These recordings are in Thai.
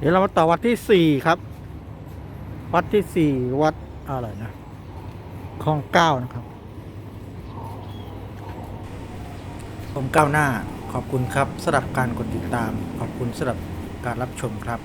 เดี๋ยวเรามาต่อวัดที่สี่ครับ วัดที่สี่วัดอะไรนะคลองเก้านะครับผมก้าวหน้าขอบคุณครับสำหรับการกดติดตาม ขอบคุณสำหรับการรับชมครับ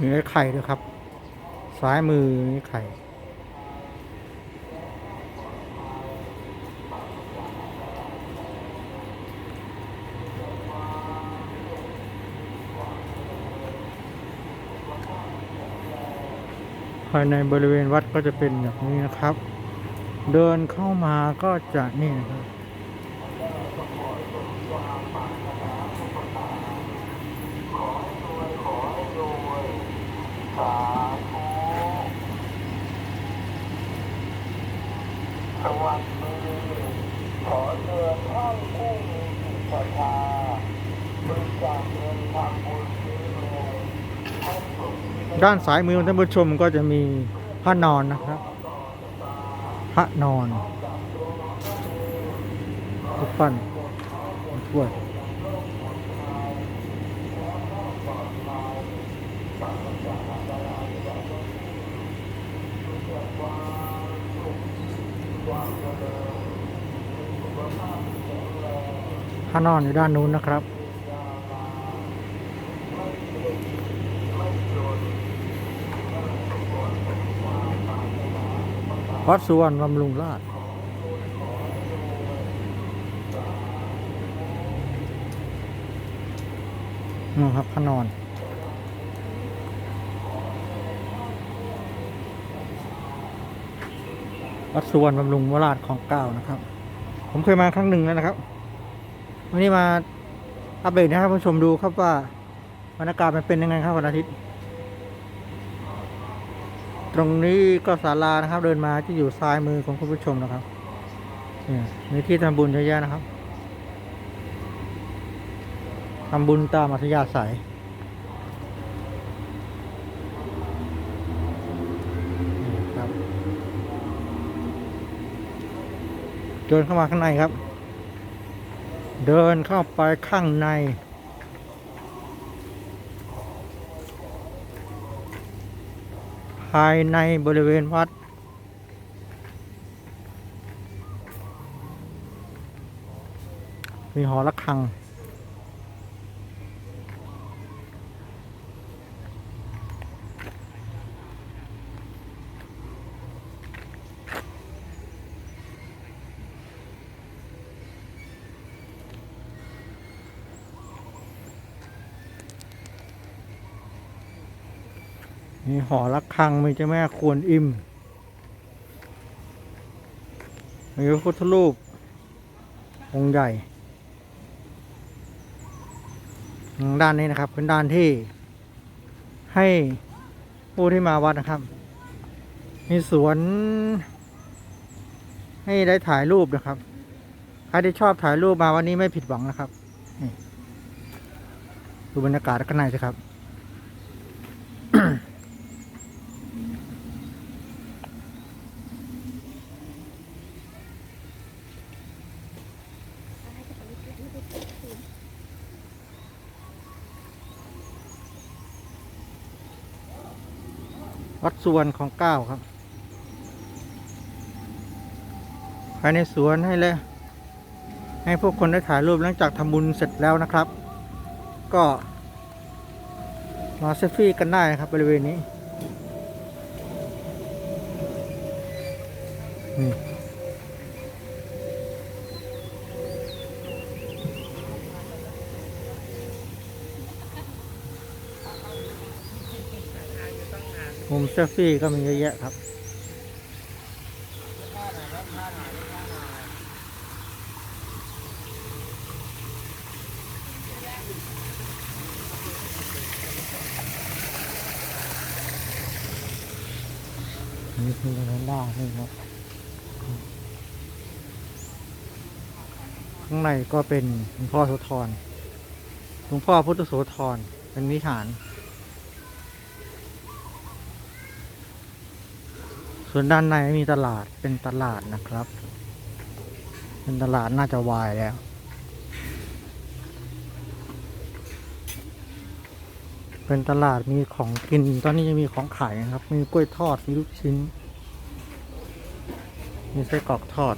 มีไอ้ไข่ด้วยครับ ซ้ายมือนี่ไข่ ภายในบริเวณวัดก็จะเป็นแบบนี้นะครับ เดินเข้ามาก็จะนี่นะครับ สวัสดีขอเชิญท่านผู้มีจิตศรัทธาบริจาคเงินทำบุญซื้อโรงให้สมที่ ด้านซ้ายมือท่านผู้ชมก็จะมีพระนอนนะครับ พระนอนรูปปั้นถ้วยพระนอนอยู่ด้านนู้นนะครับ วัดสุวรรณบำรุงราชนี่ครับพระนอน วัดสุวรรณบำรุงวราชของเก้านะครับ ผมเคยมาครั้งหนึ่งแล้วนะครับ วันนี้มาอัปเดตนะครับผู้ชมดูครับว่าบรรยากาศมันเป็นยังไงครับวันอาทิตย์ ตรงนี้ก็ศาลานะครับ เดินมาที่อยู่ซ้ายมือของคุณผู้ชมนะครับเนี่ยมีที่ทำบุญเยอะแยะนะครับทำบุญตามอัธยาศัยครับเดินเข้ามาข้างในครับ เดินเข้าไปข้างใน ภายในบริเวณวัด มีหอระฆัง มีหอระฆังมีเจ้าแม่ควรอิมมีพระพุทธรูปองค์ใหญ่ด้านนี้นะครับเป็นด้านที่ให้ผู้ที่มาวัดนะครับ มีสวน ให้ได้ถ่ายรูปนะครับ ใครที่ชอบถ่ายรูปมาวันนี้ไม่ผิดหวังนะครับดูบรรยากาศข้างในสิครับ วัดสวนของเก้าครับภายในสวนให้เลยให้พวกคนได้ถ่ายรูปหลังจากทำบุญเสร็จแล้วนะครับ ก็มาเซลฟี่กันได้ครับบริเวณนี้นี่ มุมเซลฟี่ก็มีเยอะแยะครับนี่คือร้านด้านี่ครับ ข้างในก็เป็นหลวงพ่อโสธรหลวงพ่อพุทธโสธรเป็นวิหาร ส่วนด้านในมีตลาดเป็นตลาดนะครับ เป็นตลาดน่าจะวายแล้ว เป็นตลาดมีของกิน ตอนนี้จะมีของขายนะครับ มีกล้วยทอด มีลูกชิ้น มีไส้กรอกทอด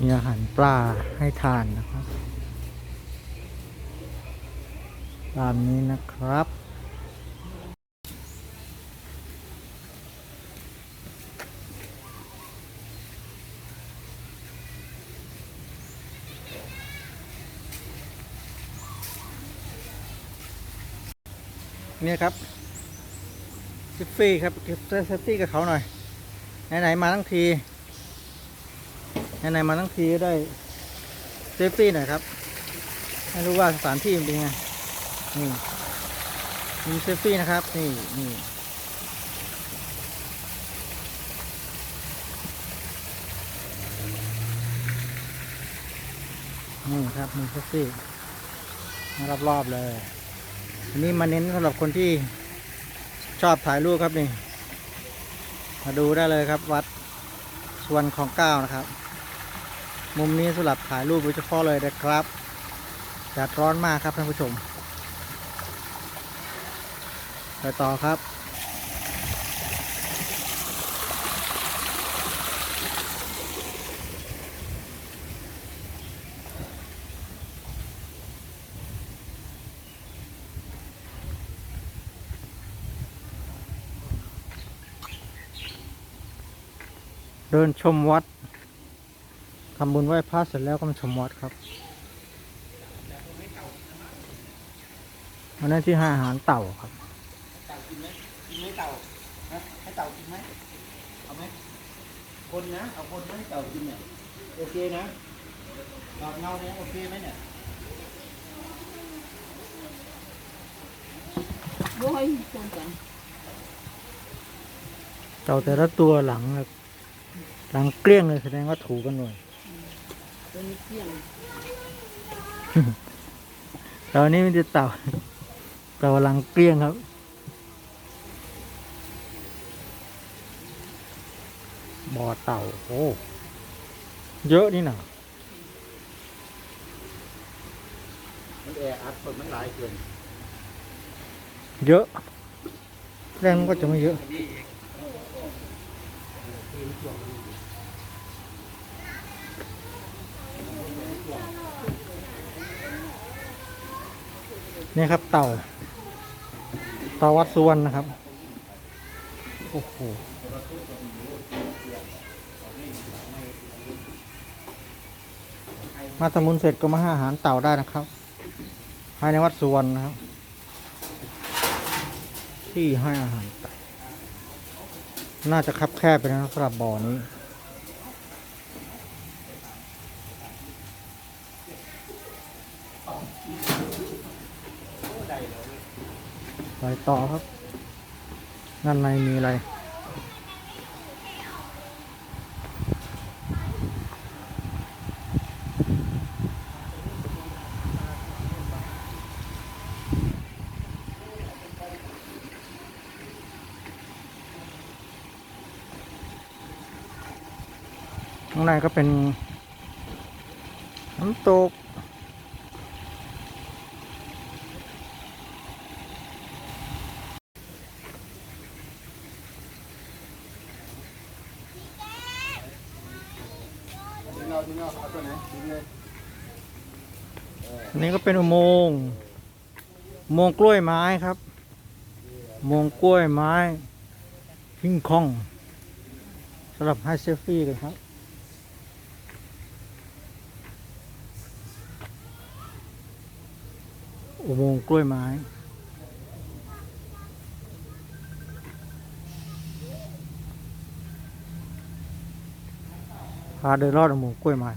มีอาหารปลาให้ทานนะครับ ตามนี้นะครับ เนี่ยครับเซฟฟี่ครับเก็บเซฟฟี่กับเขาหน่อย ไหน ๆ มาทั้งที ไหน ๆ มาทั้งทีก็ได้เซฟฟี่หน่อยครับ ให้รู้ว่าสถานที่เป็นยังไง นี่มีเซฟฟี่นะครับ นี่นี่นี่ครับมีเซฟฟี่รอบๆเลย อันนี้มาเน้นสำหรับคนที่ชอบถ่ายรูปครับนี่ มาดูได้เลยครับวัดสวนของเก้านะครับ มุมนี้สำหรับถ่ายรูปโดยเฉพาะเลยนะครับแดดร้อนมากครับท่านผู้ชม ไปต่อครับ เดินชมวัดทำบุญไหว้พระเสร็จแล้วก็มาชมวัดครับวันนั้ที่ห้อาหารเต่าครับ กินไหมกินไหมเต่าฮะให้เต่ากินไหมเอาไหมคนนะเอาคนไหมให้เต่ากินเนี่ยโอเคนะดอกเงาเนี่ยโอเคไหมเนี่ยบ่ให้คนกันเต่าแต่ละตัวหลังแบบหลังเกลี้ยงเลยแสดงว่าถูกันหน่อยตัวนี้เที่ยงตอนนี้มันจะเต่าเต่าหลังเกลี้ยงครับ บ่อเต่าโอ้เยอะนี่หนามันแออัดคนมันหลายเกินเยอะ แรงมันก็จะไม่เยอะ นี่ครับเต่าเต่าวัดสุวรรณนะครับ โอ้โห มาทำบุญเสร็จก็มาห้อาหารเต่าได้นะครับ ภายในวัดสุวรรณนะครับ ที่ให้อาหารเต่าน่าจะคับแคบไปนะสำหรับบ่อนี้ไปต่อครับด้านในมีอะไรางในก็เป็น น้ำตกทิ้งเงาทิ้งเงาเอาตัวไหนทิ้งเลยอันนี้ก็เป็นอุโมงค์อุโมงค์กล้วยไม้ครับอุโมงค์กล้วยไม้พิงคองสำหรับให้เซลฟี่กันครับ อุโมงค์กล้วยไม้พาเดินรอดอุโมงค์กล้วยไม้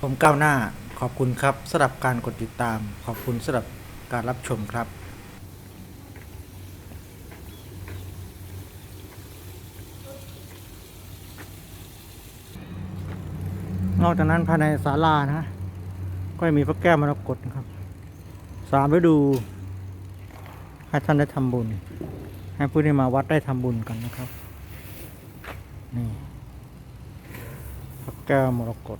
ผมก้าวหน้าขอบคุณครับสำหรับการกดติดตาม ขอบคุณสำหรับการรับชมครับนอกจากนั้นภายในศาลานะ ก็มีพระแก้วมรกตนะครับสามฤดูให้ท่านได้ทำบุญ ให้ผู้ที่มาวัดได้ทำบุญกันนะครับนี่พระแก้วมรกต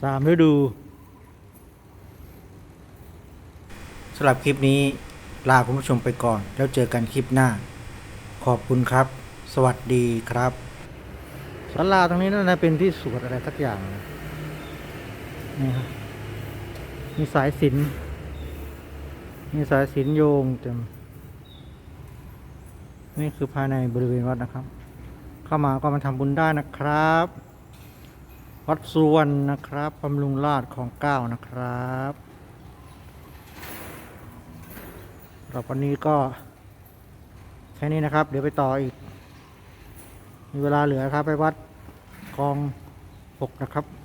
สามฤดูสำหรับคลิปนี้ลาคุณผู้ชมไปก่อน แล้วเจอกันคลิปหน้า ขอบคุณครับ สวัสดีครับ ศาลาตรงนี้น่าจะเป็นที่สวดอะไรสักอย่างนี่ครับมีสายสินมีสายสินโยงเต็มนี่คือภายในบริเวณวัดนะครับ เข้ามาก็มาทำบุญได้นะครับ วัดสุวรรณนะครับบำรุงราชของเก้านะครับสำหรับวันนี้ก็แค่นี้นะครับ เดี๋ยวไปต่ออีก มีเวลาเหลือครับ ไปวัดกองหกนะครับ